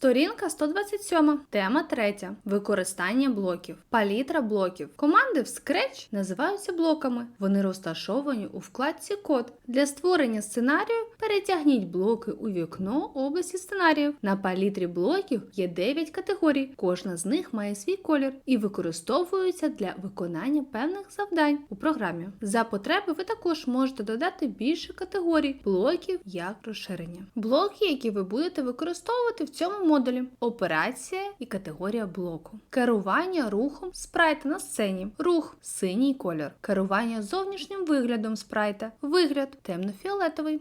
Сторінка 127. Тема 3. Використання блоків. Палітра блоків. Команди в Scratch називаються блоками. Вони розташовані у вкладці код. Для створення сценарію перетягніть блоки у вікно області сценаріїв. На палітрі блоків є 9 категорій. Кожна з них має свій колір і використовується для виконання певних завдань у програмі. За потреби ви також можете додати більше категорій блоків як розширення. Блоки, які ви будете використовувати в цьому модулі: операція і категорія блоку, керування рухом спрайта на сцені, рух синій колір, керування зовнішнім виглядом спрайта, вигляд темно-фіолетовий,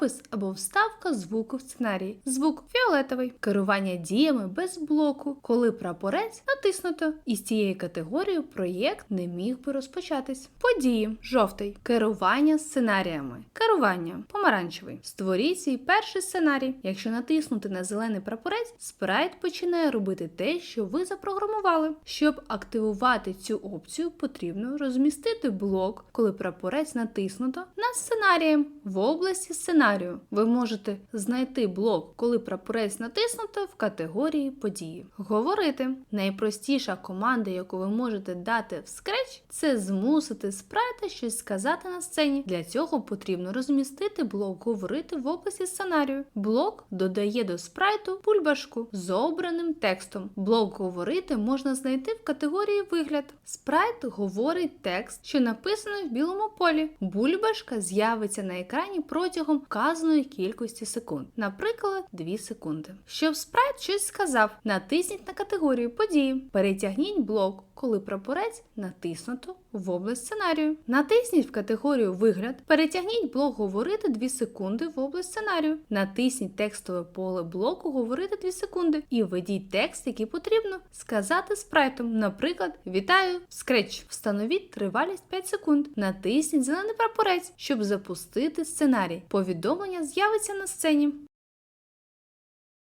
запис або вставка звуку в сценарії, звук фіолетовий, керування діями без блоку, коли прапорець натиснуто. І з цієї категорії проєкт не міг би розпочатись. Події жовтий, керування сценаріями, керування помаранчевий. Створіть свій перший сценарій. Якщо натиснути на зелений прапорець, спрайт починає робити те, що ви запрограмували. Щоб активувати цю опцію, потрібно розмістити блок, коли прапорець натиснуто на сценарієм в області сценарію. Ви можете знайти блок, коли прапорець натиснуто в категорії події. Говорити найпростіша команда, яку ви можете дати в Scratch, це змусити спрайта щось сказати на сцені. Для цього потрібно розмістити блок говорити в області сценарію. Блок додає до спрайту бульбашку з обраним текстом. Блок говорити можна знайти в категорії вигляд. Спрайт говорить текст, що написано в білому полі. Бульбашка з'явиться на екрані протягом вказаної кількості секунд, наприклад, 2 секунди. Щоб спрайт щось сказав, натисніть на категорію події. Перетягніть блок, коли прапорець натиснуто в область сценарію. Натисніть в категорію вигляд, перетягніть блок говорити 2 секунди в область сценарію. Натисніть текстове поле блоку говорити 2 секунди і введіть текст, який потрібно сказати спрайтом. Наприклад, вітаю Scratch. Встановіть тривалість 5 секунд. Натисніть зелений прапорець, щоб запустити сценарій. Повідомлення з'явиться на сцені.